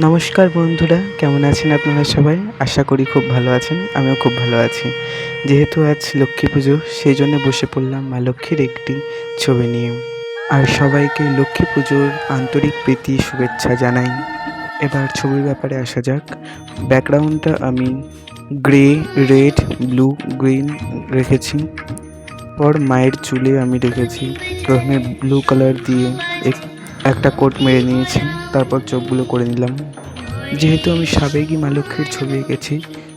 নমস্কার বন্ধুরা, কেমন আছেন আপনারা সবাই? আশা করি খুব ভালো আছেন, আমিও খুব ভালো আছি। যেহেতু আজ লক্ষ্মী পুজো, সেই জন্য বসে পড়লাম মা লক্ষ্মীর একটি ছবি নিয়ে। আর সবাইকে লক্ষ্মী পুজোর আন্তরিক প্রীতি, শুভেচ্ছা জানাই। এবার ছবির ব্যাপারে আসা যাক। ব্যাকগ্রাউন্ডটা আমি গ্রে, রেড, ব্লু, গ্রিন রেখেছি। পর মায়ের চুলে আমি রেখেছি। প্রথমে ব্লু কালার দিয়ে এক- একটা কোট মেরে নিয়েছি, তারপর চোখগুলো করে নিলাম। যেহেতু আমি সাবেকি মা লক্ষ্মীর ছবি এঁকেছি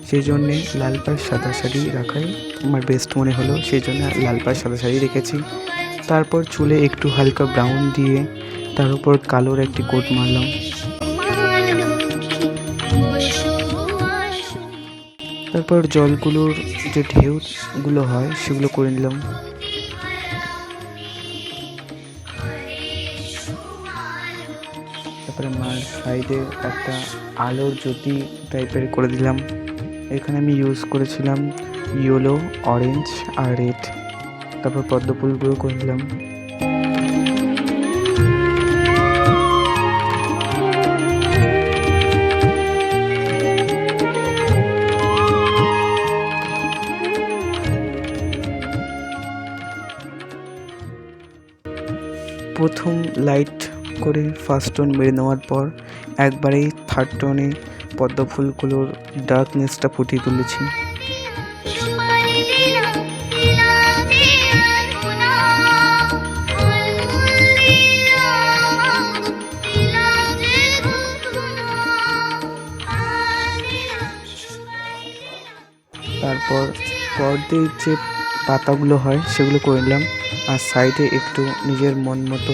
সেই জন্যে লাল পাড় সাদা শাড়ি রাখাই আমার বেস্ট মনে হলো। সেই জন্য লাল পাড় সাদা শাড়ি রেখেছি। তারপর চুলে একটু হালকা ব্রাউন দিয়ে তার উপর কালোর একটি কোট মারলাম। তারপর জলগুলোর যে ঢেউগুলো হয়, সেগুলো করে নিলাম। তারপরে মার সাইডে একটা আলোর জ্যোতি টাইপের করে দিলাম। এখানে আমি ইউজ করেছিলাম ইয়েলো অরেঞ্জ আর রেড তারপর পদ্ম ফুলগুলো করে দিলাম। প্রথম লাইট করে ফার্স্ট টোন মেরে নেওয়ার পর একবারেই থার্ড টোনে পদ্ম ফুলগুলোর ডার্কনেসটা ফুটিয়ে তুলেছি। তারপর পর্দের যে পাতাগুলো হয়, সেগুলো করে নিলাম। আর সাইডে একটু নিজের মন মতো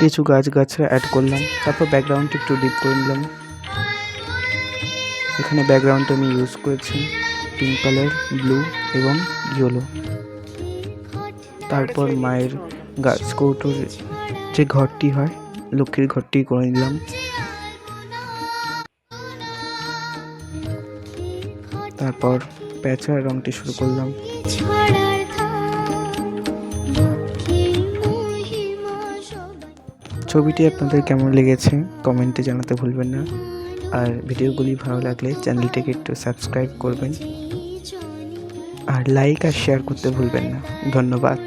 কিছু গাছ গাছরা অ্যাড করলাম, তারপর ব্যাকগ্রাউন্ডটা একটু ডিপ করে নিলাম। এখানে ব্যাকগ্রাউন্ডটা আমি ইউজ করেছি পিঙ্ক কালার ব্লু এবং ইয়েলো তারপর মায়ের গাছ কৌটোর যে ঘরটি হয়, লক্ষ্মীর ঘরটি করে নিলাম। তারপর প্যাঁচার রংটি শুরু করলাম। ছবিটি আপনাদের কেমন লেগেছে কমেন্টে জানাতে ভুলবেন না। আর ভিডিওগুলি ভালো লাগলে চ্যানেলটিকে একটু সাবস্ক্রাইব করবেন। আর লাইক আর শেয়ার করতে ভুলবেন না। ধন্যবাদ।